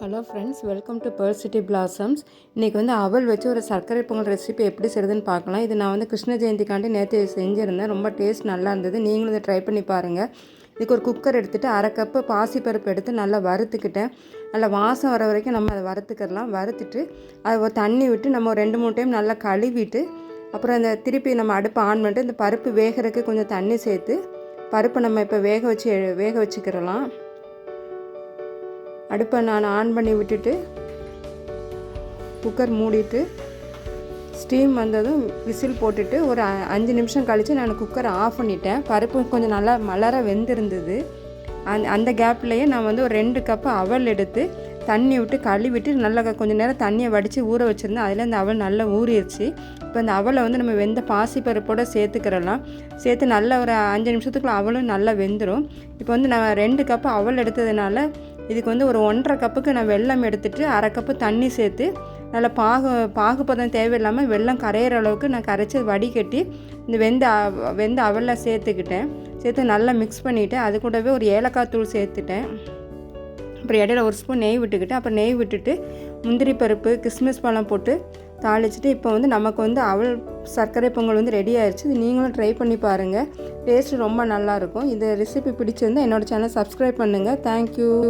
Hello friends welcome to Pearl City Blossoms இன்றைக்கி வந்து அவல் வச்சு ஒரு சர்க்கரை பொங்கல் ரெசிபி எப்படி செய்யுதுன்னு பார்க்கலாம். இது நான் வந்து கிருஷ்ண ஜெயந்திக்காண்டி நேற்று செஞ்சுருந்தேன். ரொம்ப டேஸ்ட் நல்லா இருந்தது. நீங்களும் இதை ட்ரை பண்ணி பாருங்கள் இதுக்கு ஒரு குக்கர் எடுத்துகிட்டு அரை கப்பு பாசிப்பருப்பு எடுத்து நல்லா வறுத்துக்கிட்டேன். நல்லா வாசம் வர வரைக்கும் நம்ம அதை வறுத்துக்கிடலாம். வறுத்துட்டு அதை ஒரு தண்ணி விட்டு நம்ம ஒரு ரெண்டு மூணு டைம் நல்லா கழுவிட்டு அப்புறம் இந்த திருப்பி நம்ம அடுப்பை ஆன் பண்ணிட்டு இந்த பருப்பு வேகிறதுக்கு கொஞ்சம் தண்ணி சேர்த்து பருப்பை நம்ம இப்போ வேக வச்சு வேக வச்சுக்கிறலாம் அடுப்பை நான் ஆன் பண்ணி விட்டுட்டு குக்கர் மூடிட்டு ஸ்டீம் வந்ததும் விசில் போட்டுட்டு ஒரு அ- அஞ்சு நிமிஷம் கழித்து நான் குக்கரை ஆஃப் பண்ணிட்டேன். பருப்பு கொஞ்சம் நல்லா மலர வெந்திருந்தது. அந் அந்த கேப்லேயே நான் வந்து ஒரு ரெண்டு கப்பு அவல் எடுத்து தண்ணி விட்டு கழுவிட்டு நல்லா கொஞ்சம் கொஞ்ச நேரம் தண்ணியை வடித்து ஊற வச்சுருந்தேன். அதில் அந்த அவல் நல்லா ஊறிடுச்சு இப்போ அந்த அவலை வந்து நம்ம வெந்த பாசிப்பருப்போட சேர்த்துக்கிறலாம். சேர்த்து நல்ல ஒரு அஞ்சு நிமிஷத்துக்குள்ள அவலும் நல்லா வெந்துடும் இப்போ வந்து நான் ரெண்டு கப்பு அவல் எடுத்ததுனால இதுக்கு வந்து ஒரு ஒன்றரை கப்புக்கு நான் வெள்ளம் எடுத்துட்டு அரை கப்பு தண்ணி சேர்த்து நல்லா பாகு பாகுபதம் தேவையில்லாமல் வெள்ளம் கரையிற அளவுக்கு நான் கரைச்சி வடிகட்டி இந்த வெந்த அவ- வெந்த அவலில் சேர்த்துக்கிட்டேன். சேர்த்து நல்லா மிக்ஸ் பண்ணிவிட்டு அது கூடவே ஒரு ஏலக்காய் தூள் சேர்த்துட்டேன். அப்புறம் இடையில ஒரு ஸ்பூன் நெய் விட்டுக்கிட்டு அப்புறம் நெய் விட்டுட்டு முந்திரி பருப்பு கிஸ்மிஸ் பழம் போட்டு தாளிச்சிட்டு இப்போ வந்து நமக்கு வந்து அவல் சர்க்கரை பொங்கல் வந்து ரெடி ஆயிடுச்சு நீங்களும் ட்ரை பண்ணி பாருங்கள் டேஸ்ட் ரொம்ப நல்லாயிருக்கும் இந்த ரெசிபி பிடிச்சிருந்தா என்னோட சேனல் சப்ஸ்கிரைப் பண்ணுங்கள் தேங்க்யூ